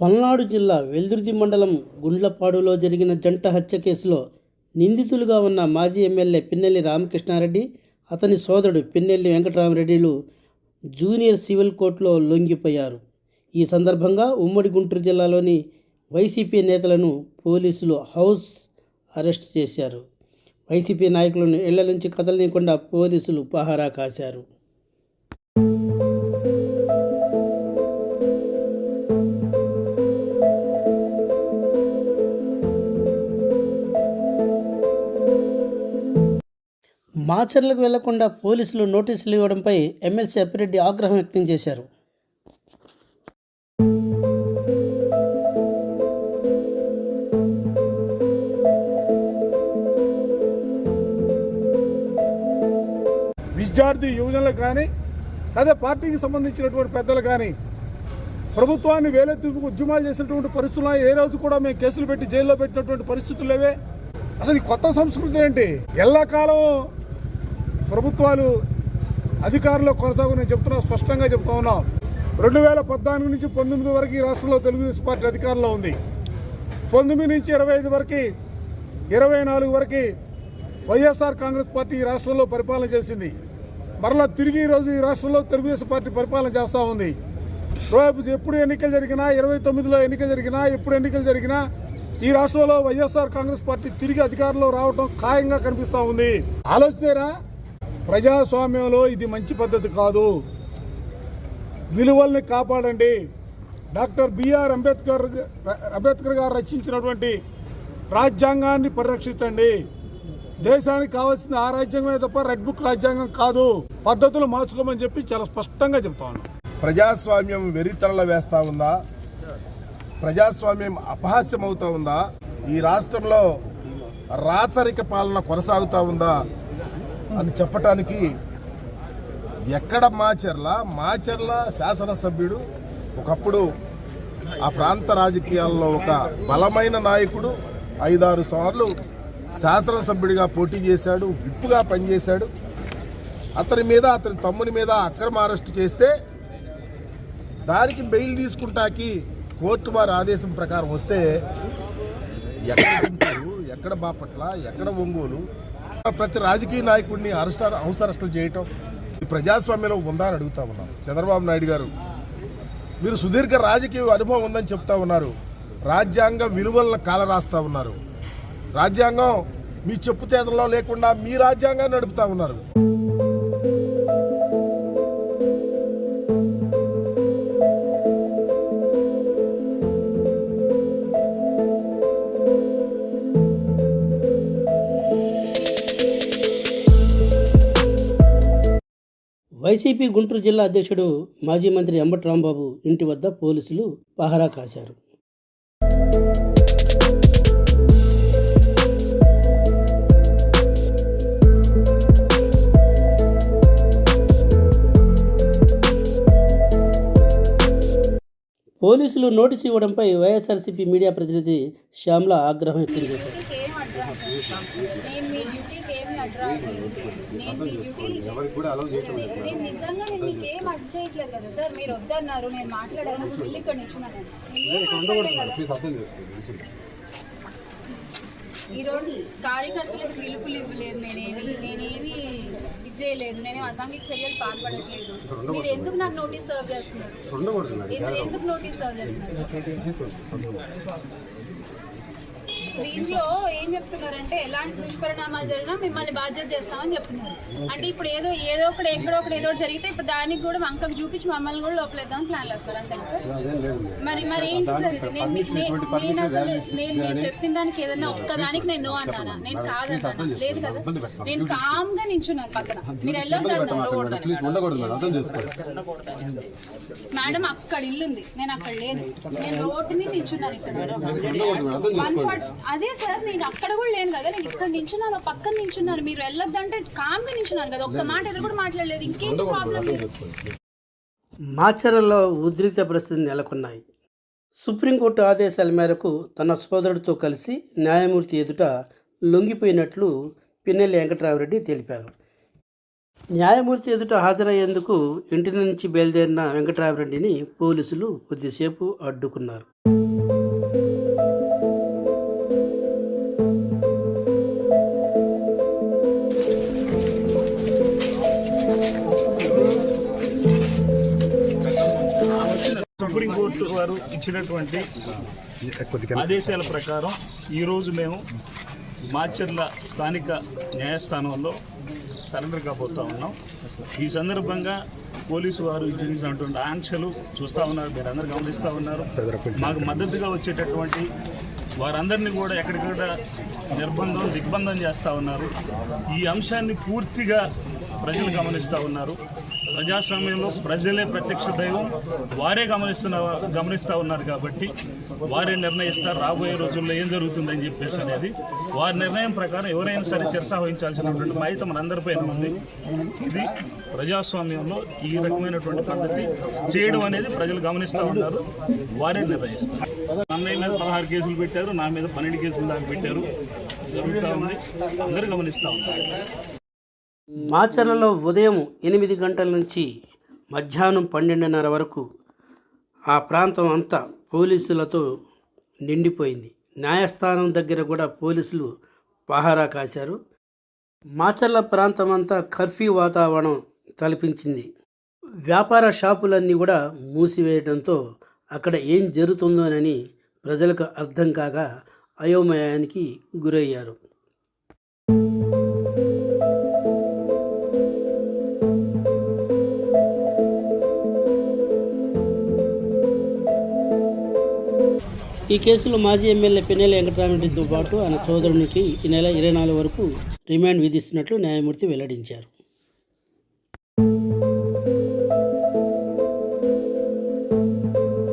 పల్నాడు జిల్లా వెల్దుర్తి మండలం గుండ్లపాడులో జరిగిన జంట హత్య కేసులో నిందితులుగా ఉన్న మాజీ ఎమ్మెల్యే పిన్నెల్లి రామకృష్ణారెడ్డి అతని సోదరుడు పిన్నెల్లి వెంకటరామరెడ్డిలు జూనియర్ సివిల్ కోర్టులో లొంగిపోయారు. ఈ సందర్భంగా ఉమ్మడి గుంటూరు జిల్లాలోని వైసీపీ నేతలను పోలీసులు హౌస్ అరెస్ట్ చేశారు. వైసీపీ నాయకులను ఇళ్ళ నుంచి కదలనీయకుండా పోలీసులు పహారా కాశారు. ఆచరణకు వెళ్ళకుండా పోలీసులు నోటీసులు ఇవ్వడంపై ఎమ్మెల్సీ అప్పిరెడ్డి ఆగ్రహం వ్యక్తం చేశారు. విద్యార్థి యువజనులకు కానీ లేదా పార్టీకి సంబంధించినటువంటి పెద్దలు కానీ ప్రభుత్వాన్ని వేలెత్తి ఉద్యమాలు చేసినటువంటి పరిస్థితుల్లో ఏ రోజు కూడా మేము కేసులు పెట్టి జైల్లో పెట్టినటువంటి పరిస్థితులు లేవే. అసలు ఈ కొత్త సంస్కృతి ఏంటి? ఎల్లకాలం ప్రభుత్వాలు అధికారంలో కొనసాగునని చెప్తున్నా స్పష్టంగా చెప్తా ఉన్నాం. రెండు వేల పద్నాలుగు నుంచి పంతొమ్మిది వరకు ఈ రాష్ట్రంలో తెలుగుదేశం పార్టీ అధికారంలో ఉంది. పంతొమ్మిది నుంచి ఇరవై ఐదు వరకు ఇరవై నాలుగు వరకు వైఎస్ఆర్ కాంగ్రెస్ పార్టీ ఈ రాష్ట్రంలో పరిపాలన చేసింది. మరలా తిరిగి ఈరోజు ఈ రాష్ట్రంలో తెలుగుదేశం పార్టీ పరిపాలన చేస్తూ ఉంది. రేపు ఎప్పుడు ఎన్నికలు జరిగినా ఇరవై తొమ్మిదిలో ఎన్నికలు జరిగినా ఎప్పుడు ఎన్నికలు జరిగినా ఈ రాష్ట్రంలో వైఎస్ఆర్ కాంగ్రెస్ పార్టీ తిరిగి అధికారంలో రావడం ఖాయంగా కనిపిస్తూ ఉంది. ఆలోచనేరా ప్రజాస్వామ్యంలో ఇది మంచి పద్ధతి కాదు. విలువల్ని కాపాడండి. డాక్టర్ బిఆర్ అంబేద్కర్ అంబేద్కర్ గారు రచించినటువంటి రాజ్యాంగాన్ని పరిరక్షించండి. దేశానికి కావాల్సిన ఆ రాజ్యాంగమే తప్ప రెడ్ బుక్ రాజ్యాంగం కాదు. పద్ధతులు మార్చుకోమని చెప్పి చాలా స్పష్టంగా చెప్తాను ప్రజాస్వామ్యం వెరితరల వేస్తా ఉందా? ప్రజాస్వామ్యం అపహాస్యం అవుతా ఉందా? ఈ రాష్ట్రంలో రాచరిక పాలన కొనసాగుతా ఉందా? అని చెప్పటానికి ఎక్కడ మాచర్ల మాచర్ల శాసనసభ్యుడు ఒకప్పుడు ఆ ప్రాంత రాజకీయాల్లో ఒక బలమైన నాయకుడు ఐదారు సార్లు శాసనసభ్యుడిగా పోటీ చేశాడు విప్పుగా పనిచేశాడు. అతని మీద అతని తమ్ముని మీద అక్రమ అరెస్టు చేస్తే దానికి బెయిల్ తీసుకుంటాకి కోర్టు వారి ఆదేశం ప్రకారం వస్తే ఎక్కడ ఎక్కడ బాపట్ల ఎక్కడ ఒంగోలు ప్రతి రాజకీయ నాయకుడిని అరెస్ట్ హౌస్ అరెస్టులు చేయటం ఈ ప్రజాస్వామ్యంలో ఉందా అని అడుగుతా ఉన్నాం. చంద్రబాబు నాయుడు గారు మీరు సుదీర్ఘ రాజకీయ అనుభవం ఉందని చెప్తా ఉన్నారు. రాజ్యాంగ విలువలను కాల రాస్తా ఉన్నారు. రాజ్యాంగం మీ చెప్పు చేతల్లో లేకుండా మీ రాజ్యాంగాన్ని నడుపుతా ఉన్నారు. వైసీపీ గుంటూరు జిల్లా అధ్యక్షుడు మాజీ మంత్రి అంబటి రాంబాబు ఇంటి వద్ద పోలీసులు పహరా కాశారు. పోలీసులు నోటీసు ఇవ్వడంపై వైఎస్ఆర్సీపీ మీడియా ప్రతినిధి శ్యామ్ల ఆగ్రహం వ్యక్తం చేశారు. నేను నేను నేను నేను నేను నేను. కదా. ఈరోజు కార్యకర్తలకు పిలుపులు ఇవ్వలేదు ఇది చేయలేదు. నేనేం అసాంఘిక చర్యలు పాల్పడట్లేదు. మీరు ఎందుకు నాకు నోటీస్ సర్వ్ చేస్తున్నారు? ఎందు- ఎందుకు నోటీస్ సర్వ్ చేస్తున్నారు? దీంట్లో ఏం చెప్తున్నారంటే ఎలాంటి దుష్పరిణామాలు జరిగినా మిమ్మల్ని బాధ్యత చేస్తామని చెప్తున్నారు. అంటే ఇప్పుడు ఏదో ఏదో ఒకటి ఎక్కడో ఒకటి ఏదో ఒకటి జరిగితే ఇప్పుడు దానికి కూడా వంకకు చూపించి మమ్మల్ని కూడా లోపలేద్దాం ప్లాన్లు వస్తారు. అంతే సార్? మరి మరి ఏంటి సార్ ఇది? నేను మీ- నే- నేను అసలు నేను మీరు చెప్పిన దానికి ఏదైనా ఒక్కదానికి నేను నో అన్నానా? నేను కాదన్నానా? లేదు కదా? నేను కామ్గా నించున్నాను పక్కన. మీరు వెళ్ళొద్దు మేడం. అక్కడ ఇల్లు ఉంది నేను అక్కడ లేను. నేను రోడ్డు మీద నించున్నాను ఇక్కడ. అదే సార్ నేను అక్కడ కూడా లేను కదా నేను ఇక్కడ నించున్నాను పక్కన నించున్నాను మీరు వెళ్ళొద్దంటే కామ్గా నించున్నాను కదా ఒక్క మాట ఎదురు కూడా మాట్లాడలేదు ఇంకేంటి ప్రాబ్లం లేదు. మాచర్లలో ఉద్రిక్త పరిస్థితులు నెలకొన్నాయి. సుప్రీంకోర్టు ఆదేశాల మేరకు తన సోదరుడితో కలిసి న్యాయమూర్తి ఎదుట లొంగిపోయినట్లు పిన్నెల్లి వెంకటరామరెడ్డి తెలిపారు. న్యాయమూర్తి ఎదుట హాజరయ్యేందుకు ఇంటి నుంచి బయలుదేరిన వెంకటరామరెడ్డిని పోలీసులు కొద్దిసేపు అడ్డుకున్నారు. కలెక్టర్ వారు ఇచ్చినటువంటి ఆదేశాల ప్రకారం ఈరోజు మేము మాచర్ల స్థానిక న్యాయస్థానంలో సరెండర్ కాబోతా ఉన్నాం. ఈ సందర్భంగా పోలీసు వారు ఇచ్చినటువంటి ఆంక్షలు చూస్తూ ఉన్నారు మీరు అందరు గమనిస్తూ ఉన్నారు. మాకు మద్దతుగా వచ్చేటటువంటి వారందరినీ కూడా ఎక్కడికక్కడ నిర్బంధం దిగ్బంధం చేస్తూ ఉన్నారు. ఈ అంశాన్ని పూర్తిగా ప్రజలు గమనిస్తూ ఉన్నారు. ప్రజాస్వామ్యంలో ప్రజలే ప్రత్యక్ష దైవం వారే గమనిస్తున్న గమనిస్తూ ఉన్నారు కాబట్టి వారే నిర్ణయిస్తారు. రాబోయే రోజుల్లో ఏం జరుగుతుందని చెప్పేసి అనేది. వారి నిర్ణయం ప్రకారం ఎవరైనా సరే శిరస వహించాల్సినటువంటి బాధ్యత మనందరిపైన ఉంది. ఇది ప్రజాస్వామ్యంలో ఈ రకమైనటువంటి పద్ధతి చేయడం అనేది ప్రజలు గమనిస్తూ ఉన్నారు. వారే నిర్ణయిస్తారు. అన్నయ్య మీద పదహారు కేసులు పెట్టారు నా మీద పన్నెండు కేసులు దాకా పెట్టారు. జరుగుతూ ఉంది. అందరూ గమనిస్తూ ఉన్నారు. మాచర్లలో ఉదయం ఎనిమిది గంటల నుంచి మధ్యాహ్నం పన్నెండున్నర వరకు ఆ ప్రాంతం అంతా పోలీసులతో నిండిపోయింది. న్యాయస్థానం దగ్గర కూడా పోలీసులు పహారా కాశారు. మాచర్ల ప్రాంతం అంతా కర్ఫ్యూ వాతావరణం తలపించింది. వ్యాపార షాపులన్నీ కూడా మూసివేయడంతో అక్కడ ఏం జరుగుతుందోనని ప్రజలకు అర్థం కాక అయోమయానికి గురయ్యారు. ఈ కేసులో మాజీ ఎమ్మెల్యే పెన్నెల వెంకటరామరెడ్డితో పాటు ఆయన సోదరునికి ఈ నెల ఇరవై నాలుగు వరకు రిమాండ్ విధిస్తున్నట్లు న్యాయమూర్తి వెల్లడించారు.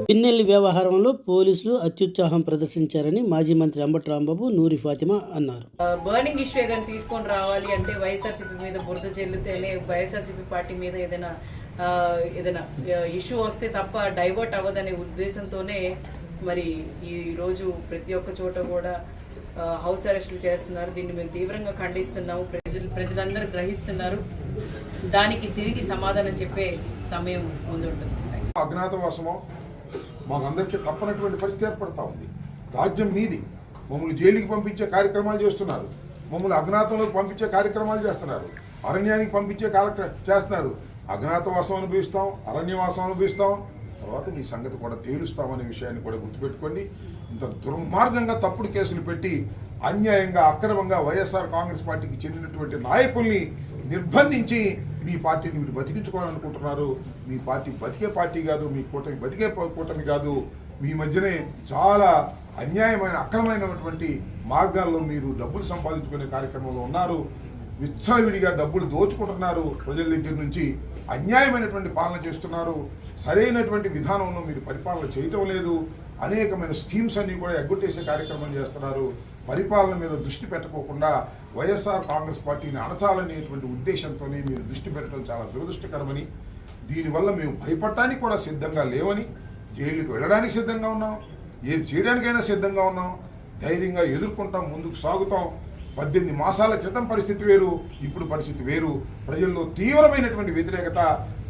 పిన్నెల్లి వ్యవహారంలో పోలీసులు అత్యుత్సాహం ప్రదర్శించారని మాజీ మంత్రి అంబటి రాంబాబు నూరి ఫాతిమా అన్నారు. బర్నింగ్ ఇష్యూ ఏదైనా తీసుకొని రావాలి అంటే వైఎస్ఆర్సీపీ మీద బురద చెల్లితేనే వైఎస్ఆర్సీపీ పార్టీ మీద ఏదైనా ఏదైనా ఇష్యూ వస్తే తప్ప డైవర్ట్ అవ్వదనే ఉద్దేశంతోనే మరి ఈరోజు ప్రతి ఒక్క చోట కూడా హౌస్ అరెస్టులు చేస్తున్నారు. దీన్ని మేము తీవ్రంగా ఖండిస్తున్నాము. ప్రజలు ప్రజలందరూ గ్రహిస్తున్నారు. దానికి తిరిగి సమాధానం చెప్పే సమయం ముందుంటుంది. అజ్ఞాతవాసమో మాకందరికీ తప్పనటువంటి పరిస్థితి ఏర్పడతా ఉంది. రాజ్యం మీది. మమ్మల్ని జైలుకి పంపించే కార్యక్రమాలు చేస్తున్నారు. మమ్మల్ని అజ్ఞాతంలోకి పంపించే కార్యక్రమాలు చేస్తున్నారు. అరణ్యానికి పంపించే కార్యక్రమం చేస్తున్నారు. అజ్ఞాతవాసం అనుభవిస్తాం అరణ్యవాసం అనుభవిస్తాం. తర్వాత మీ సంగతి కూడా తేలుస్తామనే విషయాన్ని కూడా గుర్తుపెట్టుకోండి. ఇంత దుర్మార్గంగా తప్పుడు కేసులు పెట్టి అన్యాయంగా అక్రమంగా వైఎస్ఆర్ కాంగ్రెస్ పార్టీకి చెందినటువంటి నాయకుల్ని నిర్బంధించి మీ పార్టీని మీరు బతికించుకోవాలనుకుంటున్నారు. మీ పార్టీ బతికే పార్టీ కాదు మీ కూటమి బతికే కూటమి కాదు. మీ మధ్యనే చాలా అన్యాయమైన అక్రమమైనటువంటి మార్గాల్లో మీరు డబ్బులు సంపాదించుకునే కార్యక్రమంలో ఉన్నారు. విచ్చలవిడిగా డబ్బులు దోచుకుంటున్నారు. ప్రజల దగ్గర నుంచి అన్యాయమైనటువంటి పాలన చేస్తున్నారు. సరైనటువంటి విధానంలో మీరు పరిపాలన చేయటం లేదు. అనేకమైన స్కీమ్స్ అన్నీ కూడా ఎగ్గొట్టేసే కార్యక్రమం చేస్తున్నారు. పరిపాలన మీద దృష్టి పెట్టకోకుండా వైఎస్ఆర్ కాంగ్రెస్ పార్టీని అణచాలనేటువంటి ఉద్దేశంతోనే మీరు దృష్టి పెట్టడం చాలా దురదృష్టకరమని దీనివల్ల మేము భయపడటానికి కూడా సిద్ధంగా లేవని జైలుకి వెళ్ళడానికి సిద్ధంగా ఉన్నాం. ఏది చేయడానికైనా సిద్ధంగా ఉన్నాం. ధైర్యంగా ఎదుర్కొంటాం ముందుకు సాగుతాం. పద్దెనిమిది మాసాల క్రితం పరిస్థితి వేరు ఇప్పుడు పరిస్థితి వేరు. ప్రజల్లో తీవ్రమైనటువంటి వ్యతిరేకత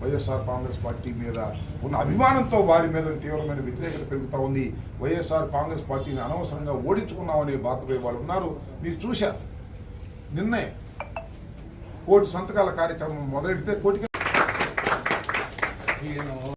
వైఎస్ఆర్ కాంగ్రెస్ పార్టీ మీద ఉన్న అభిమానంతో వారి మీద తీవ్రమైన వ్యతిరేకత పెరుగుతూ ఉంది. వైఎస్ఆర్ కాంగ్రెస్ పార్టీని అనవసరంగా ఓడించుకున్నామనే బాధపడే వాళ్ళు ఉన్నారు. మీరు చూశారు. నిన్నే కోటి సంతకాల కార్యక్రమం మొదలెడితే కోటికి